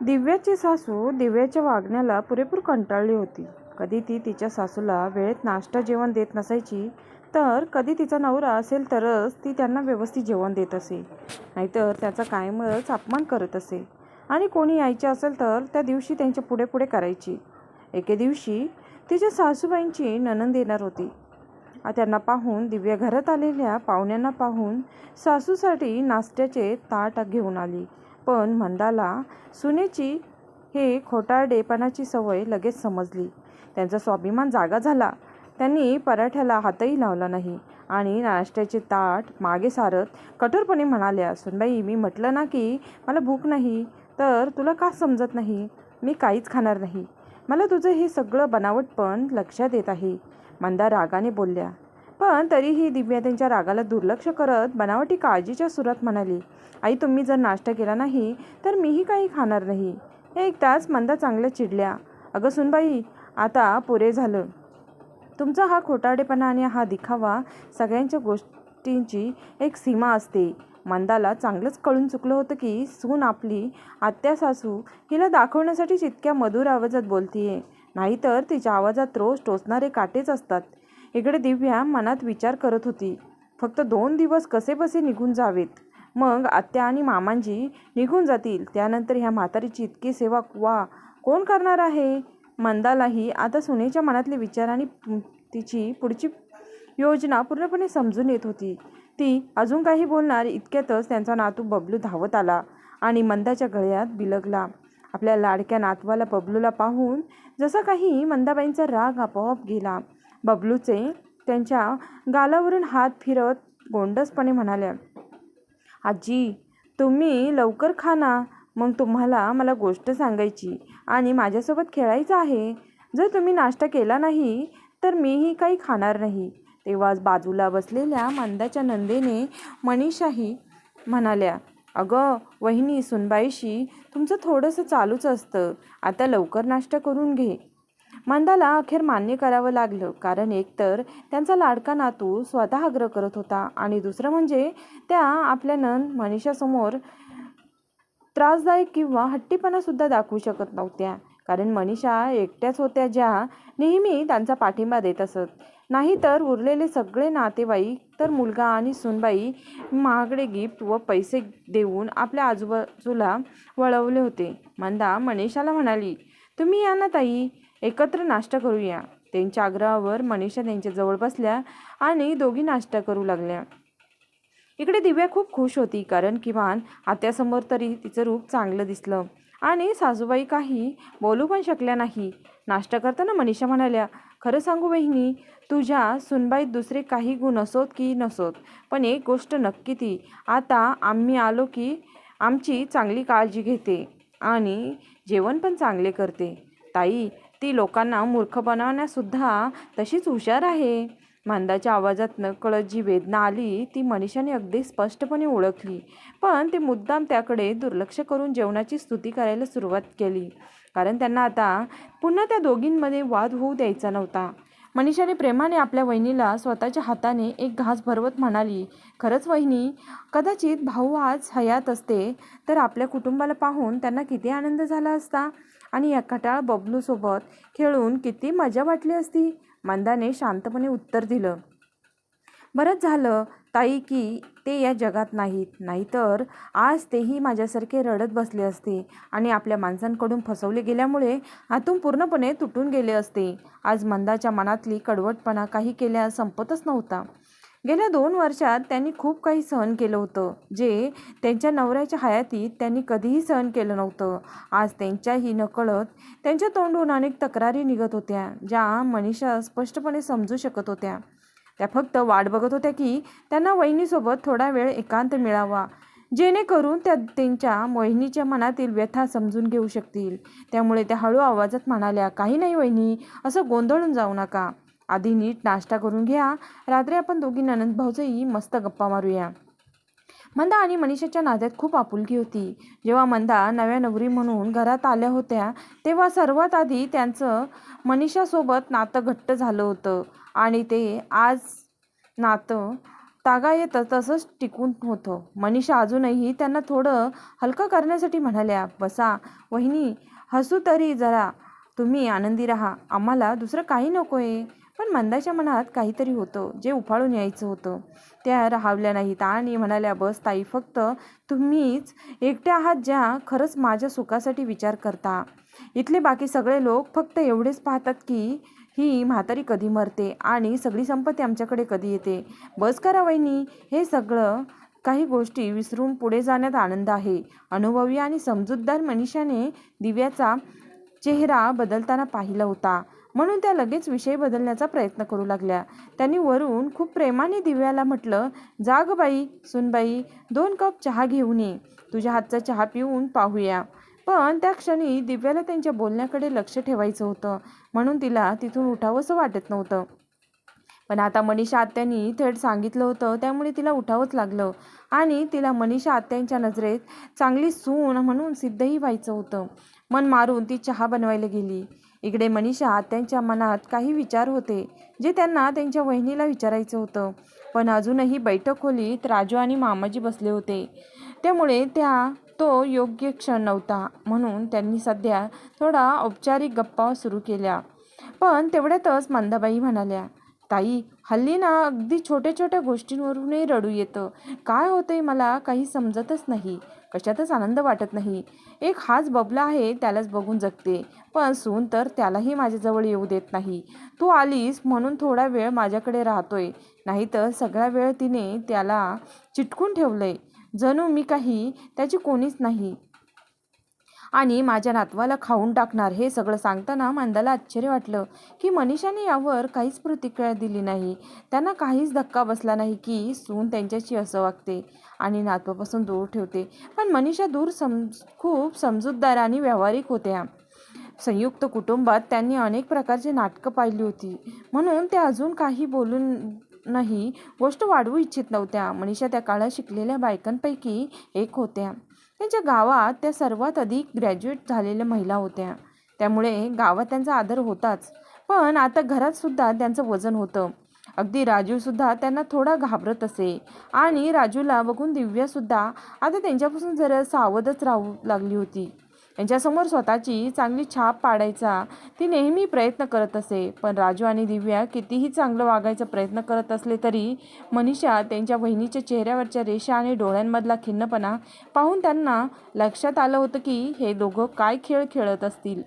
दिव्याची सासू दिव्याच्या वागण्याला पुरेपूर कंटाळली होती. कधी ती तिच्या सासूला वेळेत नाश्ता जेवण देत नसायची तर कधी तिचा नवरा असेल तरच ती त्यांना व्यवस्थित जेवण देत असे. नाहीतर त्याचा कायमच अपमान करत असे. आणि कोणी यायचे असेल तर त्या दिवशी त्यांच्या पुढे पुढे करायची. एके दिवशी तिच्या सासूबाईंची ननंद येणार होती. त्यांना पाहून दिव्या घरात आलेल्या पाहुण्यांना पाहून सासूसाठी नाश्त्याचे ताट घेऊन आली. पण मंदाला सुनेची हे खोटारडेपणाची सवय लगेच समजली. त्यांचा स्वाभिमान जागा झाला. त्यांनी पराठ्याला हातही लावला नाही आणि नाश्त्याचे ताट मागे सारत कठोरपणे म्हणाल्या सुनबाई मी म्हटलं ना की मला भूक नाही तर तुला का समजत नाही? मी काहीच खाणार नाही. मला तुझं हे सगळं बनावट पण लक्षात येत आहे. मंदा रागाने बोलल्या पण तरीही दिव्या त्यांच्या रागाला दुर्लक्ष करत बनावटी काळजीच्या सुरात म्हणाली आई तुम्ही जर नाश्ता केला नाही तर मीही काही खाणार नाही. एक तास मंदा चांगल्या चिडल्या अगं सुनबाई आता पुरे झालं. तुमचा हा खोटाडेपणा आणि हा दिखावा सगळ्यांच्या गोष्टींची एक सीमा असते. मंदाला चांगलंच कळून चुकलं होतं की सून आपली आत्या सासू हिला दाखवण्यासाठी इतक्या मधुर आवाजात बोलतीये. नाहीतर तिच्या आवाजात रोज टोचणारे काटेच असतात. इकडे दिव्या मनात विचार करत होती. फक्त दोन दिवस कसेबसे निघून जावेत? मग आत्या आणि मामांजी निघून जातील. त्यानंतर ह्या म्हातारीची इतकी सेवा वा कोण करणार आहे? मंदालाही आता सुनेच्या मनातले विचार आणि तिची पुढची योजना पूर्णपणे समजून येत होती. ती अजून काही बोलणार इतक्यातच त्यांचा नातू बबलू धावत आला आणि मंदाच्या गळ्यात बिलगला. आपल्या लाडक्या नातवाला बबलूला पाहून जसा काही मंदाबाईंचा राग आपोआप गेला. बबलूचे त्यांच्या गालावरून हात फिरत गोंडसपणे म्हणाल्या आजी तुम्ही लवकर खा ना. मग तुम्हाला मला गोष्ट सांगायची आणि माझ्यासोबत खेळायचं आहे. जर तुम्ही नाश्ता केला नाही तर मीही काही खाणार नाही. तेव्हाच बाजूला बसलेल्या मंदाच्या नंदेने मनीषाही म्हणाल्या अगं वहिनी सुनबाईशी तुमचं थोडंसं चालूच असतं. आता लवकर नाश्ता करून घे. मांदाला अखेर मान्य करावं लागलं. कारण एकतर त्यांचा लाडका नातू स्वतः आग्रह करत होता आणि दुसरं म्हणजे त्या आपल्या नन मनीषासमोर त्रासदायक किंवा हट्टीपणासुद्धा दाखवू शकत नव्हत्या. कारण मनीषा एकट्याच होत्या ज्या नेहमी त्यांचा पाठिंबा देत असत. नाहीतर उरलेले सगळे नातेवाईक तर मुलगा आणि सुनबाई महागडे गिफ्ट व पैसे देऊन आपल्या आजूबाजूला वळवले होते. मंदा मनीषाला म्हणाली तुम्ही या ना ताई. एकत्र नाश्ता करूया. त्यांच्या आग्रहावर मनीषा त्यांच्याजवळ बसल्या आणि दोघी नाश्ता करू लागल्या. इकडे दिव्या खूप खुश होती कारण किमान आत्यासमोर तरी तिचं रूप चांगलं दिसलं. आणि सासूबाई काही बोलू पण शकल्या नाही. नाश्ता करताना मनीषा म्हणाल्या खरं सांगू बहिणी तुझ्या सुनबाईत दुसरे काही गुण असोत की नसोत? पण एक गोष्ट नक्की ती आता आम्ही आलो की आमची चांगली काळजी घेते आणि जेवण पण चांगले करते. ताई ती लोकांना मूर्ख बनवण्यासुद्धा तशीच हुशार आहे. मांदाच्या आवाजात नकळत जी वेदना आली ती मनीषाने अगदी स्पष्टपणे ओळखली. पण ते मुद्दाम त्याकडे दुर्लक्ष करून जेवणाची स्तुती करायला सुरुवात केली. कारण त्यांना आता पुन्हा त्या दोघींमध्ये वाद होऊ द्यायचा नव्हता. मनीषाने प्रेमाने आपल्या वहिनीला स्वतःच्या हाताने एक घास भरवत म्हणाली खरंच वहिनी कदाचित भाऊ आज हयात असते तर आपल्या कुटुंबाला पाहून त्यांना किती आनंद झाला असता? आणि या बबलूसोबत खेळून किती मजा वाटली असती? मंदाने शांतपणे उत्तर दिलं. बरंच झालं ताई की ते या जगात नाहीत. नाहीतर आज तेही माझ्यासारखे रडत बसले असते आणि आपल्या माणसांकडून फसवले गेल्यामुळे हातून पूर्णपणे तुटून गेले असते. आज मंदाच्या मनातली कडवटपणा काही केल्या संपतच नव्हता. गेल्या दोन वर्षात त्यांनी खूप काही सहन केलं होतं जे त्यांच्या नवऱ्याच्या हयातीत त्यांनी कधीही सहन केलं नव्हतं. आज त्यांच्याही नकळत त्यांच्या तोंडून अनेक तक्रारी निघत होत्या ज्या मनीषा स्पष्टपणे समजू शकत होत्या. त्या फक्त वाट बघत होत्या की त्यांना वहिनीसोबत थोडा वेळ एकांत मिळावा जेणेकरून त्या त्यांच्या वहिनीच्या मनातील व्यथा समजून घेऊ शकतील. त्यामुळे त्या हळू आवाजात म्हणाल्या काही नाही वहिनी असं गोंधळून जाऊ नका. आधी नीट नाश्ता करून घ्या. रात्री आपण दोघी ननंद भाऊचंही मस्त गप्पा मारूया. मंदा आणि मनीषाच्या नात्यात खूप आपुलकी होती. जेव्हा मंदा नव्या नवरी म्हणून घरात आल्या होत्या तेव्हा सर्वात आधी त्यांचं मनीषासोबत नातं घट्ट झालं होतं. आणि ते आज नातं तागायत तसंच टिकून होतं. मनीषा अजूनही त्यांना थोडं हलकं करण्यासाठी म्हणाल्या बसा वहिनी हसू तरी जरा. तुम्ही आनंदी राहा. आम्हाला दुसरं काही नको आहे पण मंदाच्या मनात काहीतरी होतं जे उफाळून यायचं होतं. त्या राहावल्या नाहीत आणि म्हणाल्या बस ताई फक्त तुम्हीच एकट्या आहात ज्या खरंच माझ्या सुखासाठी विचार करता. इथले बाकी सगळे लोक फक्त एवढेच पाहतात की ही म्हातारी कधी मरते आणि सगळी संपत्ती आमच्याकडे कधी येते. बस करा वहिनी हे सगळं काही गोष्टी विसरून पुढे जाण्यात आनंद आहे. अनुभवी आणि समजूतदार मनीषाने दिव्याचा चेहरा बदलताना पाहिला होता. म्हणून त्या लगेच विषय बदलण्याचा प्रयत्न करू लागल्या. त्यांनी वरून खूप प्रेमाने दिव्याला म्हटलं जाग बाई सुनबाई दोन कप चहा घेऊन ये. तुझ्या हातचा चहा पिऊन पाहूया. पण त्या क्षणी दिव्याला त्यांच्या बोलण्याकडे लक्ष ठेवायचं होतं. म्हणून तिला तिथून उठावंसं वाटत नव्हतं. पण आता मनीषा आत्यांनी थेट सांगितलं होतं त्यामुळे तिला उठावंच लागलं. आणि तिला मनीषा आत्यांच्या नजरेत चांगली सून म्हणून सिद्धही व्हायचं होतं. मन मारून ती चहा बनवायला गेली. इकडे मनीषा त्यांच्या मनात काही विचार होते जे त्यांना त्यांच्या वहिनीला विचारायचं होतं. पण अजूनही बैठक खोलीत राजू आणि मामाजी बसले होते. त्यामुळे त्या तो योग्य क्षण नव्हता. म्हणून त्यांनी सध्या थोडा औपचारिक गप्पा सुरू केल्या. पण तेवढ्यातच मंदाबाई म्हणाल्या ताई हल्ली ना अगदी छोट्या छोट्या गोष्टींवरूनही रडू येतं. काय होतंय मला काही समजतच नाही. कशातच आनंद वाटत नाही. एक हाच बबला आहे त्यालाच बघून जगते. पण सून तर त्यालाही माझ्याजवळ येऊ देत नाही. तू आलीस म्हणून थोडा वेळ माझ्याकडे राहतोय. नाहीतर सगळा वेळ तिने त्याला चिटकून ठेवलंय. जणू मी काही त्याची कोणीच नाही. आणि माझ्या नातवाला खाऊन टाकणार हे सगळं सांगताना मांदाला आश्चर्य वाटलं की मनीषाने यावर काहीच प्रतिक्रिया दिली नाही. त्यांना काहीच धक्का बसला नाही की सून त्यांच्याशी असं वागते आणि नातवापासून दूर ठेवते. पण मनीषा दूर सम खूप समजूतदार आणि व्यावहारिक होत्या. संयुक्त कुटुंबात त्यांनी अनेक प्रकारची नाटकं पाहिली होती. म्हणून ते अजून काही बोलून नाही गोष्ट वाढवू इच्छित नव्हत्या. मनीषा त्या काळात शिकलेल्या बायकांपैकी एक होत्या. त्यांच्या गावात त्या सर्वात अधिक ग्रॅज्युएट झालेल्या महिला होत्या. त्यामुळे गावात त्यांचा आदर होताच. पण आता घरातसुद्धा त्यांचं वजन होतं. अगदी राजूसुद्धा त्यांना थोडा घाबरत असे. आणि राजूला बघून दिव्यासुद्धा आता त्यांच्यापासून जरा सावधच राहू लागली होती. त्यांच्यासमोर स्वतःची चांगली छाप पाडायचा ती नेहमी प्रयत्न करत असे. पण राजू आणि दिव्या कितीही चांगलं वागायचा प्रयत्न करत असले तरी मनीषा त्यांच्या बहिणीच्या चेहऱ्यावरच्या रेषा आणि डोळ्यांमधला खिन्नपणा पाहून त्यांना लक्षात आलं होतं की हे दोघं काय खेळ खेळत असतील.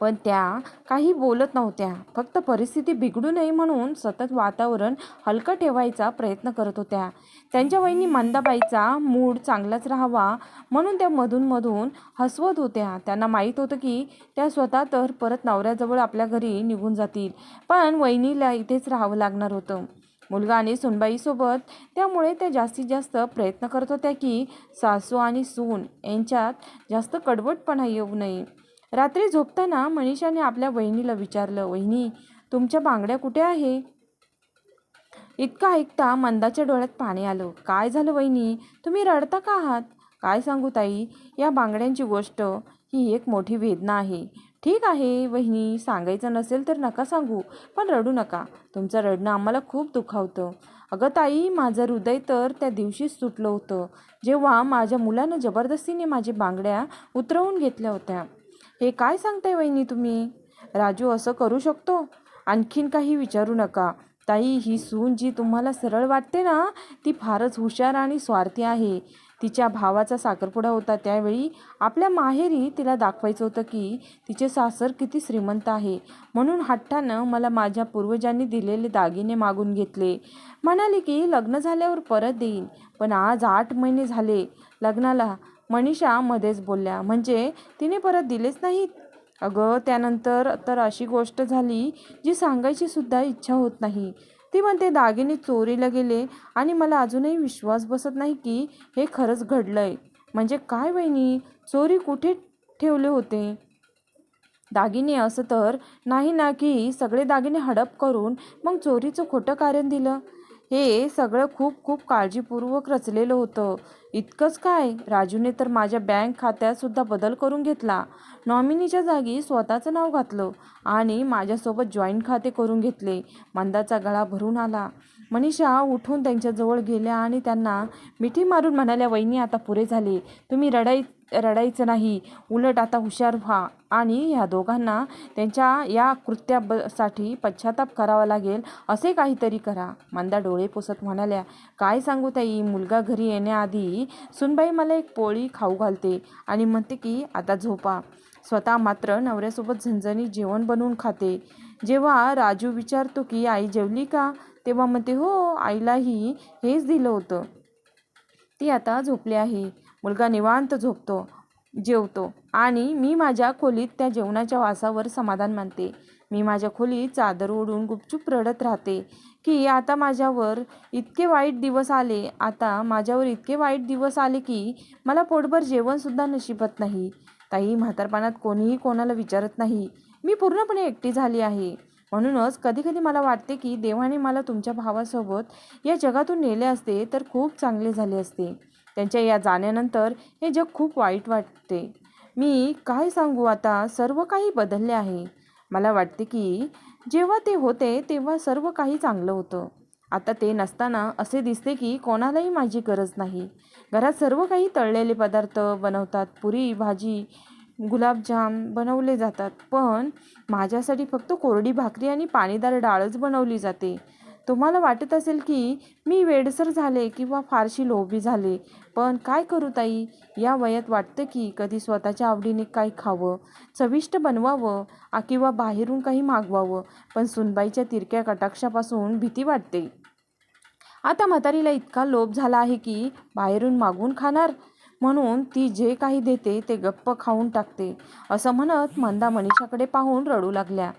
पण त्या काही बोलत नव्हत्या. फक्त परिस्थिती बिघडू नये म्हणून सतत वातावरण हलकं ठेवायचा प्रयत्न करत होत्या. त्यांच्या वहिनी मंदाबाईचा मूड चांगलाच राहावा म्हणून त्या मधूनमधून हसवत होत्या. त्यांना माहीत होतं की त्या स्वतः तर परत नवऱ्याजवळ आपल्या घरी निघून जातील. पण वहिनीला इथेच राहावं लागणार होतं. मुलगा आणि सुनबाईसोबत त्यामुळे त्या जास्तीत जास्त प्रयत्न करत होत्या की सासू आणि सून यांच्यात जास्त कडवटपणा येऊ नये. रात्री झोपताना मनीषाने आपल्या वहिनीला विचारलं वहिनी तुमच्या बांगड्या कुठे आहे? इतकं ऐकता मंदाच्या डोळ्यात पाणी आलं. काय झालं वहिनी? तुम्ही रडता का आहात? काय सांगू ताई? या बांगड्यांची गोष्ट ही एक मोठी वेदना आहे. ठीक आहे वहिनी सांगायचं नसेल तर नका सांगू पण रडू नका. तुमचं रडणं आम्हाला खूप दुखावतं. अगं ताई माझं हृदय तर त्या दिवशीच सुटलं होतं जेव्हा माझ्या मुलानं जबरदस्तीने माझ्या बांगड्या उतरवून घेतल्या होत्या. हे काय सांगताय वहिनी तुम्ही? राजू असं करू शकतो? आणखीन काही विचारू नका. ताई ही सून जी तुम्हाला सरळ वाटते ना ती फारच हुशार आणि स्वार्थी आहे. तिच्या भावाचा साखरपुडा होता त्यावेळी. आपल्या माहेरी तिला दाखवायचं होतं की तिचे सासर किती श्रीमंत आहे. म्हणून हट्टानं मला माझ्या पूर्वजांनी दिलेले दागिने मागून घेतले. म्हणाले की लग्न झाल्यावर परत देईन पण आज आठ महिने झाले. लग्नाला मनीषा मध्येच बोलल्या. म्हणजे तिने परत दिलेच नाहीत? अगं त्यानंतर तर अशी गोष्ट झाली जी सांगायची सुद्धा इच्छा होत नाही. ती म्हणते दागिने चोरीला गेले आणि मला अजूनही विश्वास बसत नाही की हे खरंच घडलंय. म्हणजे काय वहिनी चोरी कुठे ठेवले होते? दागिने असं तर नाही ना की सगळे दागिने हडप करून मग चोरीचं खोटं कारण दिलं? हे सगळं खूप खूप काळजीपूर्वक रचलेलं होतं. इतकंच काय? राजूने तर माझ्या बँक खात्यातसुद्धा बदल करून घेतला. नॉमिनीच्या जागी स्वतःचं नाव घातलं आणि माझ्यासोबत जॉईंट खाते करून घेतले. मंदाचा गळा भरून आला. मनीषा उठून त्यांच्याजवळ गेल्या आणि त्यांना मिठी मारून म्हणाल्या वहिनी आता पुरे झाले. तुम्ही रडाई रडायचं नाही. उलट आता हुशार व्हा. आणि ह्या दोघांना त्यांच्या या कृत्यासाठी पश्चाताप करावा लागेल. असे काहीतरी करा. मंदा डोळे पुसत म्हणाल्या काय सांगू ताई? मुलगा घरी येण्याआधी सुनबाई मला एक पोळी खाऊ घालते आणि म्हणते की आता झोपा. स्वतः मात्र नवऱ्यासोबत झणझणीत जेवण बनवून खाते. जेव्हा राजू विचारतो की आई जेवली का? तेव्हा म्हणते हो आईलाही हेच दिलं होतं. ती आता झोपली आहे. मुलगा निवांत झोपतो जेवतो आणि मी माझ्या खोलीत त्या जेवणाच्या वासावर समाधान मानते. मी माझ्या खोलीत चादर ओढून गुपचूप रडत राहते की आता माझ्यावर इतके वाईट दिवस आले आता माझ्यावर इतके वाईट दिवस आले की मला पोटभर जेवणसुद्धा नशिबत नाही. ताई म्हातारपणात कोणीही कोणाला विचारत नाही. मी पूर्णपणे एकटी झाली आहे. म्हणूनच कधीकधी मला वाटते की देवाने मला तुमच्या भावासोबत या जगातून नेले असते तर खूप चांगले झाले असते. त्यांच्या या जाण्यानंतर हे जग खूप वाईट वाटते. मी काय सांगू आता? सर्व काही बदलले आहे. मला वाटते की जेव्हा ते होते तेव्हा सर्व काही चांगलं होतं. आता ते नसताना असे दिसते की कोणालाही माझी गरज नाही. घरात सर्व काही तळलेले पदार्थ बनवतात. पुरी भाजी गुलाबजाम बनवले जातात. पण माझ्यासाठी फक्त कोरडी भाकरी आणि पाणीदार डाळच बनवली जाते. तुम्हाला वाटत असेल की मी वेडसर झाले किंवा फारशी लोभी झाले पण काय करू ताई? या वयात वाटतं की कधी स्वतःच्या आवडीने काही खावं चविष्ट बनवावं किंवा बाहेरून काही मागवावं पण सुनबाईच्या तिरक्या कटाक्षापासून भीती वाटते. आता म्हातारीला इतका लोभ झाला आहे की बाहेरून मागून खाणार? म्हणून ती जे काही देते ते गप्प खाऊन टाकते असं म्हणत मंदा मनीषाकडे पाहून रडू लागल्या.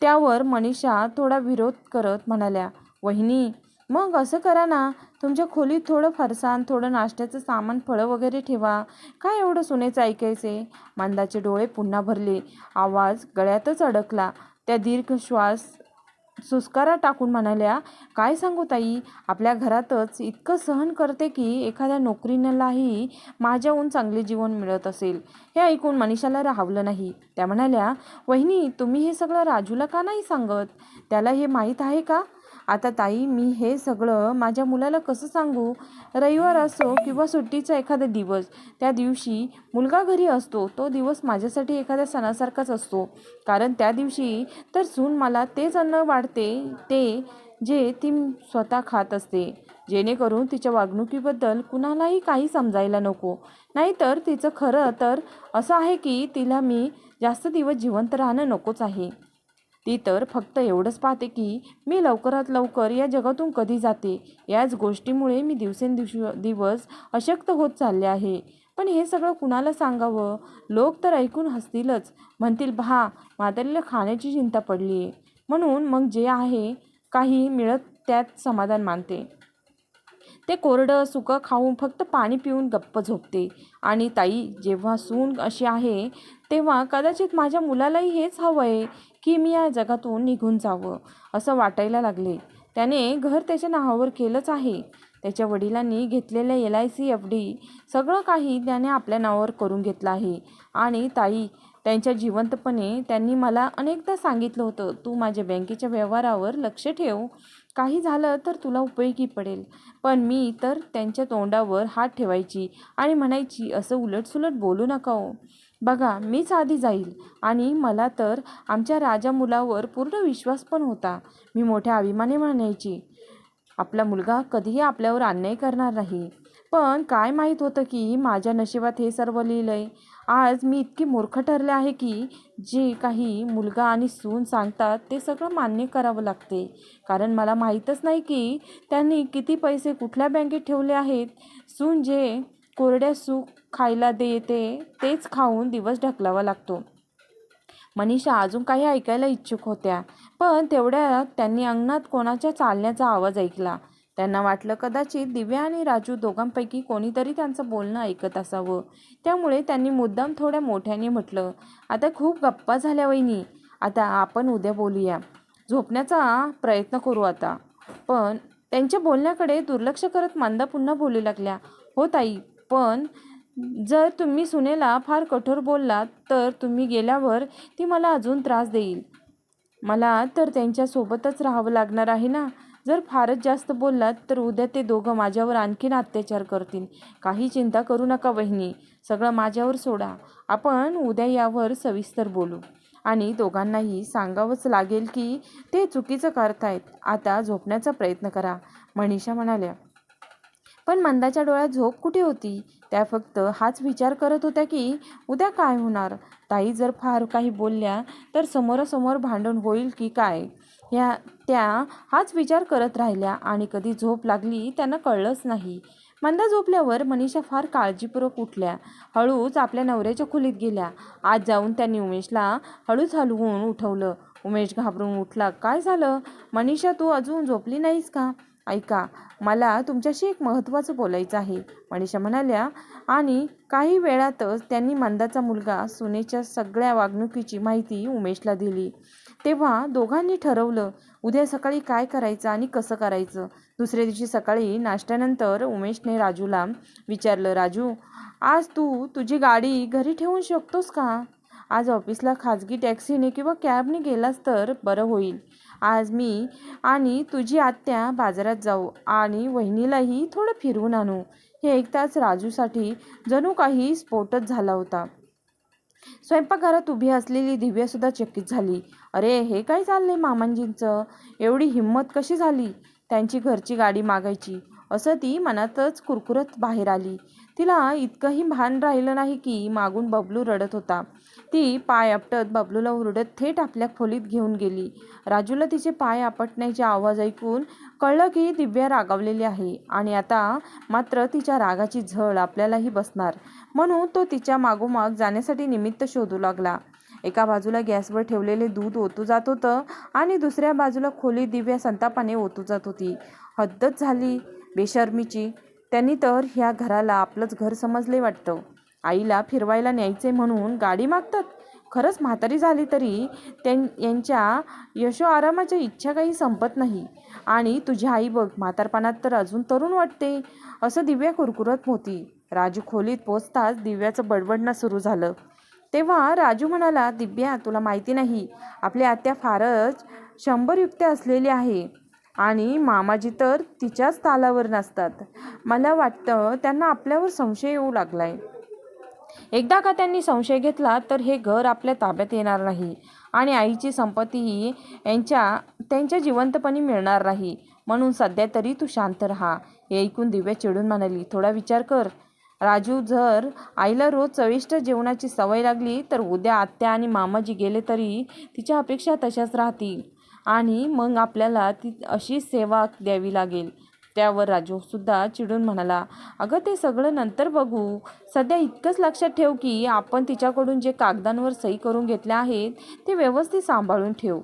त्यावर मनीषा थोडा विरोध करत म्हणाल्या वहिनी मग असं करा ना तुमच्या खोलीत थोडं फरसाण थोडं नाश्त्याचं सामान फळं वगैरे ठेवा. काय एवढं सुनेचं ऐकायचे? मंदाचे डोळे पुन्हा भरले. आवाज गळ्यातच अडकला. त्या दीर्घ श्वास सुस्कारा टाकून म्हणाल्या काय सांगू ताई? आपल्या घरातच इतकं सहन करते की एखाद्या नोकरीनलाही माझ्याहून चांगले जीवन मिळत असेल. हे ऐकून मनीषाला राहवलं नाही. त्या म्हणाल्या वहिनी तुम्ही हे सगळं राजूला का नाही सांगत? त्याला हे माहीत आहे का? आता ताई मी हे सगळं माझ्या मुलाला कसं सांगू? रविवार असो किंवा सुट्टीचा एखादा दिवस त्या दिवशी मुलगा घरी असतो तो दिवस माझ्यासाठी एखाद्या सणासारखाच असतो. कारण त्या दिवशी तर सून मला तेच अन्न वाढते ते जे ती स्वतः खात असते. जेणेकरून तिच्या वागणुकीबद्दल कुणालाही काही समजायला नको. नाहीतर तिचं खरं तर असं आहे की तिला मी जास्त दिवस जिवंत राहणं नकोच आहे. ती तर फक्त एवढंच पाहते की मी लवकरात लवकर या जगातून कधी जाते. याच गोष्टीमुळे मी दिवसेंदिवस दिवस अशक्त होत चालले आहे. पण हे सगळं कुणाला सांगावं? लोक तर ऐकून हसतीलच. म्हणतील पहा म्हातारीला खाण्याची चिंता पडली आहे म्हणून मग जे आहे काही मिळत त्यात समाधान मानते. ते कोरडं सुकं खाऊन फक्त पाणी पिऊन गप्प झोपते. आणि ताई जेव्हा सून अशी आहे तेव्हा कदाचित माझ्या मुलालाही हेच हवं आहे की मी या जगातून निघून जावं असं वाटायला लागले. त्याने घर त्याच्या नावावर केलंच आहे. त्याच्या वडिलांनी घेतलेल्या L I C F D सगळं काही त्याने आपल्या नावावर करून घेतलं आहे. आणि ताई त्यांच्या जिवंतपणे त्यांनी मला अनेकदा सांगितलं होतं तू माझ्या बँकेच्या व्यवहारावर लक्ष ठेव. काही झालं तर तुला उपयोगी पडेल. पण मी तर त्यांच्या तोंडावर हात ठेवायची आणि म्हणायची असं उलटसुलट बोलू नका हो. बघा मीच आधी जाईल आणि मला तर आमच्या राजा मुलावर पूर्ण विश्वास पण होता. मी मोठ्या अभिमाने म्हणायची आपला मुलगा कधीही आपल्यावर अन्याय करणार नाही. पण काय माहीत होतं की माझ्या नशिबात हे सर्व लिहिलं आहे आज मी इतकी मूर्ख ठरले आहे की जे काही मुलगा आणि सून सांगतात ते सगळं मान्य करावं लागते. कारण मला माहीतच नाही की त्यांनी किती पैसे कुठल्या बँकेत ठेवले आहेत. सून जे कोरड्या सूप खायला देते तेच खाऊन दिवस ढकलावा लागतो. मनीषा अजून काही ऐकायला इच्छुक होत्या. पण तेवढ्यात त्यांनी अंगणात कोणाच्या चालण्याचा आवाज ऐकला. त्यांना वाटलं कदाचित दिव्या आणि राजू दोघांपैकी कोणीतरी त्यांचं बोलणं ऐकत असावं. त्यामुळे त्यांनी मुद्दाम थोड्या मोठ्याने म्हटलं आता खूप गप्पा झाल्या वहिनी आता आपण उद्या बोलूया. झोपण्याचा प्रयत्न करू आता. पण त्यांच्या बोलण्याकडे दुर्लक्ष करत मांदा पुन्हा बोलू लागल्या. हो ताई पण जर तुम्ही सुनेला फार कठोर बोललात तर तुम्ही गेल्यावर ती मला अजून त्रास देईल. मला तर त्यांच्यासोबतच राहावं लागणार आहे ना? जर फारच जास्त बोललात तर उद्या ते दोघं माझ्यावर आणखीन अत्याचार करतील. काही चिंता करू नका वहिनी सगळं माझ्यावर सोडा. आपण उद्या यावर सविस्तर बोलू. आणि दोघांनाही सांगावंच लागेल की ते चुकीचं करतायत. आता झोपण्याचा प्रयत्न करा. मनीषा म्हणाल्या पण मंदाच्या डोळ्यात झोप कुठे होती? त्या फक्त हाच विचार करत होत्या की उद्या काय होणार? ताई जर फार काही बोलल्या तर समोरासमोर भांडण होईल की काय? ह्या त्या हाच विचार करत राहिल्या आणि कधी झोप लागली त्यांना कळलंच नाही. मंदा झोपल्यावर मनीषा फार काळजीपूर्वक उठल्या. हळूच आपल्या नवऱ्याच्या खोलीत गेल्या. आज जाऊन त्यांनी उमेशला हळूच हलवून उठवलं. उमेश घाबरून उठला. काय झालं? मनीषा तू अजून झोपली नाहीस का? ऐका मला तुमच्याशी एक महत्त्वाचं बोलायचं आहे. मनीषा म्हणाल्या आणि काही वेळातच त्यांनी मंदाचा मुलगा सुनेच्या सगळ्या वागणुकीची माहिती उमेशला दिली. तेव्हा दोघांनी ठरवलं उद्या सकाळी काय करायचं आणि कसं करायचं? दुसऱ्या दिवशी सकाळी नाश्त्यानंतर उमेशने राजूला विचारलं राजू आज तू तुझी गाडी घरी ठेवून शकतोस का? आज ऑफिसला खाजगी टॅक्सीने किंवा कॅबने गेलास तर बरं होईल. आज मी आणि तुझी आत्या बाजारात जाऊ आणि वहिनीलाही थोडं फिरवून आणू. हे ऐकताच राजूसाठी जणू काही स्फोटच झाला होता. स्वयंपाकघरात उभी असलेली दिव्यासुद्धा चकित झाली. अरे हे काय चाललंय मामांजींचं? एवढी हिंमत कशी झाली? त्यांची घरची गाडी मागायची. असं ती मनातच कुरकुरत बाहेर आली. तिला इतकंही भान राहिलं नाही की मागून बबलू रडत होता. ती पाय आपटत बबलूला उरडत थेट आपल्या खोलीत घेऊन गेली. राजूला तिचे पाय आपटण्याचे आवाज ऐकून कळलं की दिव्या रागावलेली आहे आणि आता मात्र तिच्या रागाची झळ आपल्यालाही बसणार. म्हणून तो तिच्या मागोमाग जाण्यासाठी निमित्त शोधू लागला. एका बाजूला गॅसवर ठेवलेले दूध ओतू जात होतं आणि दुसऱ्या बाजूला खोली दिव्या संतापाने ओतू जात होती. हद्दच झाली बेशर्मीची. त्यांनी तर ह्या घराला आपलंच घर समजले वाटतं. आईला फिरवायला न्यायचे म्हणून गाडी मागतात. खरंच म्हातारी झाली तरी त्यां यांच्या यशो आरामाच्या इच्छा काही संपत नाही. आणि तुझी आई बघ म्हातारपणात तर अजून तरुण वाटते असं दिव्या कुरकुरत होती. राजू खोलीत पोचताच दिव्याचं बडबडणं सुरू झालं. तेव्हा राजू म्हणाला दिव्या तुला माहिती नाही आपली आत्या फारच शंभर युक्त्या असलेली आहे. आणि मामाजी तर तिच्याच तालावर नसतात. मला वाटतं त्यांना आपल्यावर संशय येऊ लागलाय. एकदा का त्यांनी संशय घेतला तर हे घर आपल्या ताब्यात येणार नाही आणि आईची संपत्तीही यांच्या त्यांच्या जिवंतपणी मिळणार नाही. म्हणून सध्या तरी तू शांत राहा. हे ऐकून दिव्या चिडून म्हणाली थोडा विचार कर. राजू जर आईला रोज चविष्ट जेवणाची सवय लागली तर उद्या आत्या आणि मामाजी गेले तरी तिच्या अपेक्षा तशाच राहतील आणि मग आपल्याला ती अशी सेवा द्यावी लागेल. त्यावर राजूसुद्धा चिडून म्हणाला अगं ते सगळं नंतर बघू. सध्या इतकंच लक्षात ठेव की आपण तिच्याकडून जे कागदांवर सही करून घेतल्या आहेत ते व्यवस्थित सांभाळून ठेव.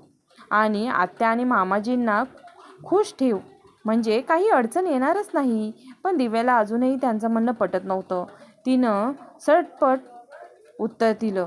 आणि आत्या आणि मामाजींना खुश ठेव. म्हणजे काही अडचण येणारच नाही. पण दिव्याला अजूनही त्यांचं म्हणणं पटत नव्हतं. तिनं सटपट उत्तर दिलं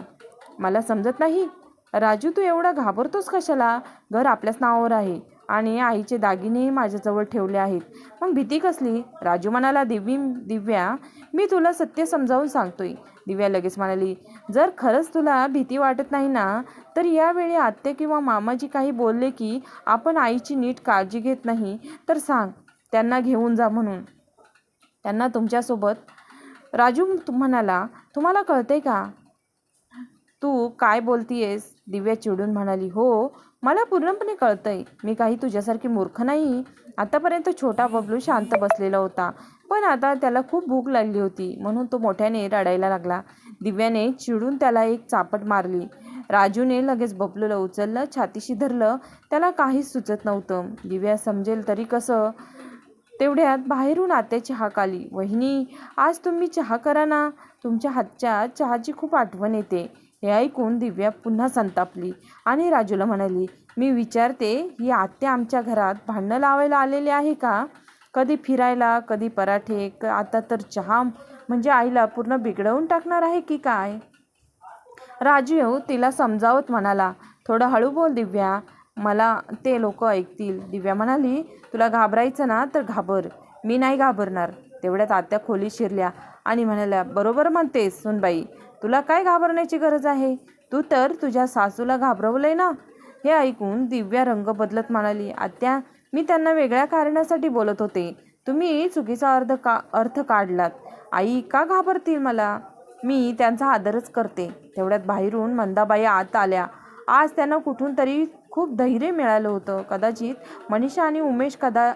मला समजत नाही. राजू तू एवढा घाबरतोस कशाला? घर आपल्याच नावावर आहे. आणि आईचे दागिनेही माझ्याजवळ ठेवले आहेत. मग भीती कसली? राजू म्हणाला दिव्य दिव्या मी तुला सत्य समजावून सांगतोय. दिव्या लगेच म्हणाली जर खरंच तुला भीती वाटत नाही ना तर यावेळी आत्ते किंवा मामाजी काही बोलले की आपण आईची नीट काळजी घेत नाही तर सांग त्यांना घेऊन जा म्हणून. त्यांना तुमच्यासोबत? राजू म्हणाला तुम्हाला कळते का? तू काय बोलतीयेस? दिव्या चिडून म्हणाली हो मला पूर्णपणे कळतंय. मी काही तुझ्यासारखी मूर्ख नाही. आतापर्यंत छोटा बबलू शांत बसलेला होता. पण आता त्याला खूप भूक लागली होती. म्हणून तो मोठ्याने रडायला लागला. दिव्याने चिडून त्याला एक चापट मारली. राजूने लगेच बबलूला उचललं छातीशी धरलं. त्याला काहीच सुचत नव्हतं. दिव्या समजेल तरी कसं? तेवढ्यात बाहेरून आत्याची हाक आली. वहिनी आज तुम्ही चहा करा ना. तुमच्या हातच्या चहाची खूप आठवण येते. हे ऐकून दिव्या पुन्हा संतापली आणि राजूला म्हणाली मी विचारते ही आत्या आमच्या घरात भांडणं लावायला आलेली आहे का? कधी फिरायला कधी पराठे क आता तर चहा म्हणजे आईला पूर्ण बिघडवून टाकणार आहे की काय? राजू तिला समजावत म्हणाला थोडं हळू बोल दिव्या मला ते लोक ऐकतील. दिव्या म्हणाली तुला घाबरायचं ना तर घाबर मी नाही घाबरणार. तेवढ्यात आत्या खोली शिरल्या आणि म्हणाल्या बरोबर म्हणतेस सुनबाई तुला काय घाबरण्याची गरज आहे? तू तर तुझ्या सासूला घाबरवलंय ना? हे ऐकून दिव्या रंग बदलत म्हणाली. आत्या मी त्यांना वेगळ्या कारणासाठी बोलत होते. तुम्ही चुकीचा अर्थ का अर्थ काढलात. आई का घाबरतील मला? मी त्यांचा आदरच करते. तेवढ्यात बाहेरून मंदाबाई आत आल्या. आज त्यांना कुठून तरी खूप धैर्य मिळालं होतं. कदाचित मनीषा आणि उमेश कदा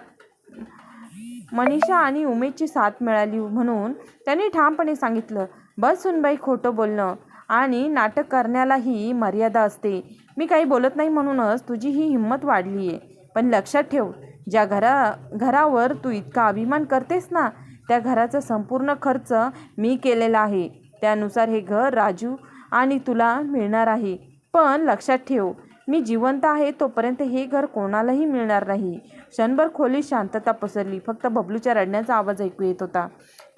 मनीषा आणि उमेशची साथ मिळाली म्हणून त्यांनी ठामपणे सांगितलं. बस सुनबाई खोटं बोलणं आणि नाटक करण्यालाही मर्यादा असते. मी काही बोलत नाही म्हणूनच तुझी ही हिंमत वाढली आहे पण लक्षात ठेव ज्या घरा घरावर तू इतका अभिमान करतेस ना त्या घराचा संपूर्ण खर्च मी केलेला आहे. त्यानुसार हे घर राजू आणि तुला मिळणार आहे. पण लक्षात ठेव मी जिवंत आहे तोपर्यंत हे घर कोणालाही मिळणार नाही. क्षणभर खोली शांतता पसरली. फक्त बबलूच्या रडण्याचा आवाज ऐकू येत होता.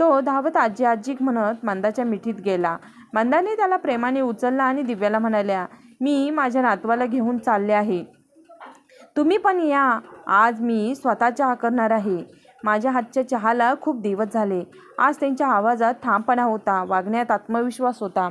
तो धावत आजी आजी म्हणत मंदाच्या मिठीत गेला. मंदाने त्याला प्रेमाने उचलला आणि दिव्याला म्हणाल्या मी माझ्या नातवाला घेऊन चालले आहे. तुम्ही पण या. आज मी स्वतः चहा करणार आहे. माझ्या हातच्या चहाला खूप दिवस झाले. आज त्यांच्या आवाजात ठामपणा होता वागण्यात आत्मविश्वास होता.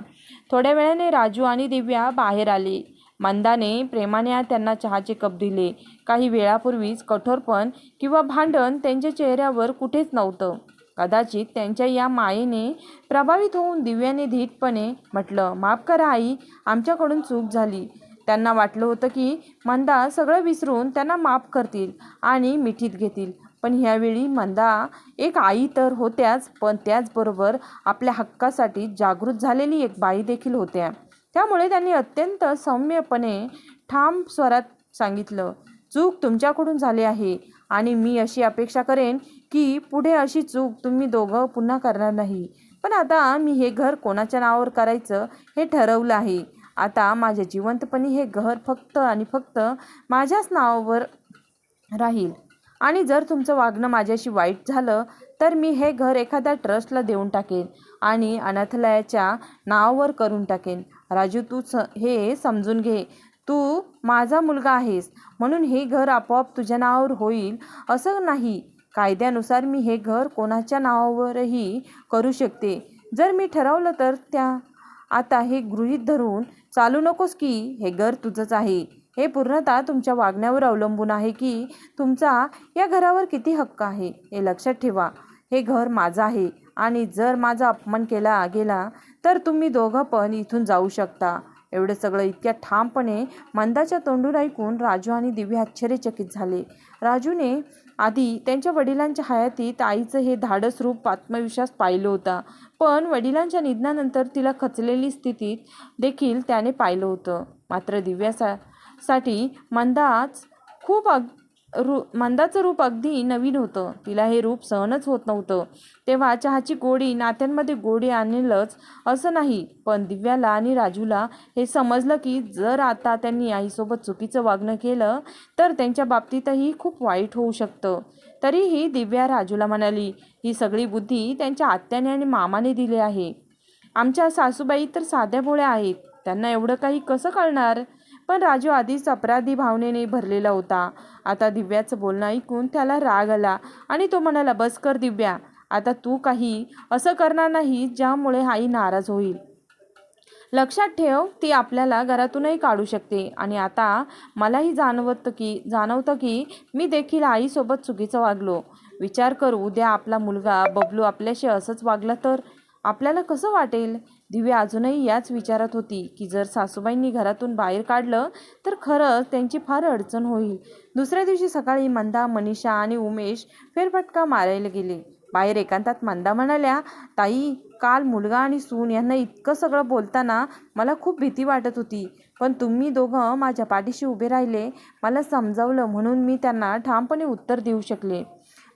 थोड्या वेळाने राजू आणि दिव्या बाहेर आले. मंदाने प्रेमाने त्यांना चहाचे कप दिले. काही वेळापूर्वीच कठोरपण किंवा भांडण त्यांच्या चेहऱ्यावर कुठेच नव्हतं. कदाचित त्यांच्या या मायेने प्रभावित होऊन दिव्याने धीटपणे म्हटलं माफ करा आई आमच्याकडून चूक झाली. त्यांना वाटलं होतं की मंदा सगळं विसरून त्यांना माफ करतील आणि मिठीत घेतील. पण ह्यावेळी मंदा एक आई तर होत्याच पण त्याचबरोबर आपल्या हक्कासाठी जागृत झालेली एक बाई देखील होत्या. त्यामुळे त्यांनी अत्यंत सौम्यपणे ठाम स्वरात सांगितलं चूक तुमच्याकडून झाली आहे आणि मी अशी अपेक्षा करेन की पुढे अशी चूक तुम्ही दोघं पुन्हा करणार नाही. पण आता मी हे घर कोणाच्या नावावर करायचं हे ठरवलं आहे. आता माझ्या जिवंतपणी हे घर फक्त आणि फक्त माझ्याच नावावर राहील. आणि जर तुमचं वागणं माझ्याशी वाईट झालं तर मी हे घर एखाद्या ट्रस्टला देऊन टाकेन आणि अनाथालयाच्या नावावर करून टाकेन. राजू तू स हे समजून घे. तू माझा मुलगा आहेस. म्हणून हे घर आपोआप तुझ्या नावावर होईल असं नाही. कायद्यानुसार मी हे घर कोणाच्या नावावरही करू शकते. जर मी ठरवलं तर त्या आता हे गृहीत धरून चालू नकोस की हे घर तुझंच आहे. हे पूर्णतः तुमच्या वागण्यावर अवलंबून आहे की तुमचा या घरावर किती हक्क आहे हे लक्षात ठेवा. हे घर माझं आहे आणि जर माझा अपमान केला गेला तर तुम्ही दोघं पण इथून जाऊ शकता. एवढं सगळं इतक्या ठामपणे मंदाच्या तोंडून ऐकून राजू आणि दिव्या आश्चर्यचकित झाले. राजूने आधी त्यांच्या वडिलांच्या हयातीत आईचं हे धाडस रूप आत्मविश्वास पाहिलं होता. पण वडिलांच्या निधनानंतर तिला खचलेली स्थितीत देखील त्याने पाहिलं होतं. मात्र दिव्यासा साठी मंदाच खूप अग रू मंदाचं रूप अगदी नवीन होतं. तिला हे रूप सहनच होत नव्हतं. तेव्हा चहाची गोडी नात्यांमध्ये गोडी आणेलच असं नाही पण दिव्याला आणि राजूला हे समजलं की जर आता त्यांनी आईसोबत चुकीचं वागणं केलं तर त्यांच्या बाबतीतही खूप वाईट होऊ शकतं. तरीही दिव्या राजूला म्हणाली ही सगळी बुद्धी त्यांच्या आत्याने आणि मामाने दिली आहे. आमच्या सासूबाई तर साध्या भोळ्या आहेत. त्यांना एवढं काही कसं कळणार? पण राजू आधीच अपराधी भावनेने भरलेला होता. आता दिव्याचं बोलणं ऐकून त्याला राग आला आणि तो म्हणाला बस कर दिव्या आता तू काही असं करणार नाही ज्यामुळे आई नाराज होईल. लक्षात ठेव ती आपल्याला घरातूनही काढू शकते आणि आता मलाही जाणवतं की जाणवतं की मी देखील आईसोबत चुकीचं वागलो. विचार कर उद्या आपला मुलगा बबलू आपल्याशी असंच वागला तर? आपल्याला कसं वाटेल? दिव्या अजूनही याच विचारात होती की जर सासूबाईंनी घरातून बाहेर काढलं तर खरंच त्यांची फार अडचण होईल. दुसऱ्या दिवशी सकाळी मंदा मनीषा आणि उमेश फेरफटका मारायला गेले. बाहेर एकांतात मंदा म्हणाल्या ताई काल मुलगा आणि सून यांना इतकं सगळं बोलताना मला खूप भीती वाटत होती. पण तुम्ही दोघं माझ्या पाठीशी उभे राहिले मला समजावलं म्हणून मी त्यांना ठामपणे उत्तर देऊ शकले.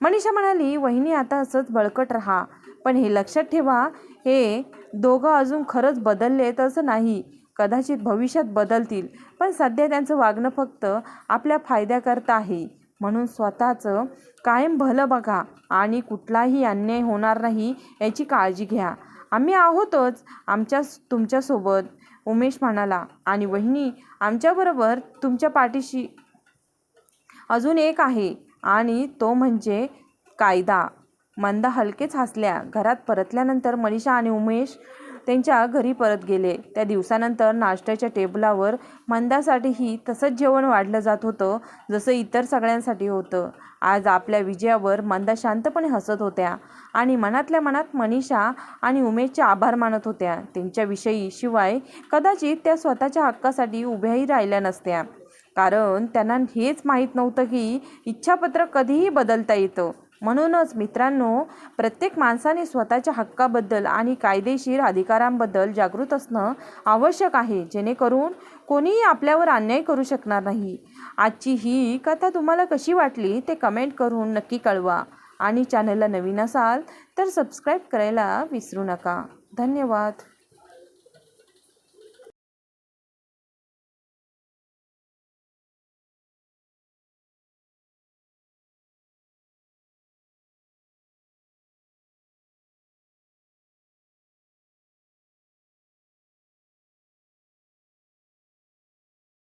मनीषा म्हणाली वहिनी आता असंच बळकट राहा. पण हे लक्षात ठेवा हे दोघं अजून खरंच बदलले असं नाही. कदाचित भविष्यात बदलतील. पण सध्या त्यांचं वागणं फक्त आपल्या फायद्याकरता आहे. म्हणून स्वतःचं कायम भलं बघा आणि कुठलाही अन्याय होणार नाही याची काळजी घ्या. आम्ही आहोतच आमच्या तुमच्यासोबत उमेश म्हणाला. आणि वहिनी आमच्याबरोबर तुमच्या पाठीशी अजून एक आहे आणि तो म्हणजे कायदा. मंदा हलकेच हसल्या. घरात परतल्यानंतर मनीषा आणि उमेश त्यांच्या घरी परत गेले. त्या दिवसानंतर नाश्त्याच्या टेबलावर मंदासाठीही तसंच जेवण वाढलं जात होतं जसं इतर सगळ्यांसाठी होतं. आज आपल्या विजयावर मंदा शांतपणे हसत होत्या आणि मनातल्या मनात मनीषा आणि उमेशचे आभार मानत होत्या. त्यांच्याविषयी शिवाय कदाचित त्या स्वतःच्या हक्कासाठी उभ्याही राहिल्या नसत्या. कारण त्यांना हेच माहीत नव्हतं की इच्छापत्र कधीही बदलता येतं. म्हणूनच मित्रांनो प्रत्येक माणसाने स्वतःच्या हक्काबद्दल आणि कायदेशीर अधिकारांबद्दल जागृत असणं आवश्यक आहे जेणेकरून कोणीही आपल्यावर अन्याय करू शकणार नाही. आजची ही कथा तुम्हाला कशी वाटली ते कमेंट करून नक्की कळवा. आणि चॅनलला नवीन असाल तर सबस्क्राईब करायला विसरू नका. धन्यवाद.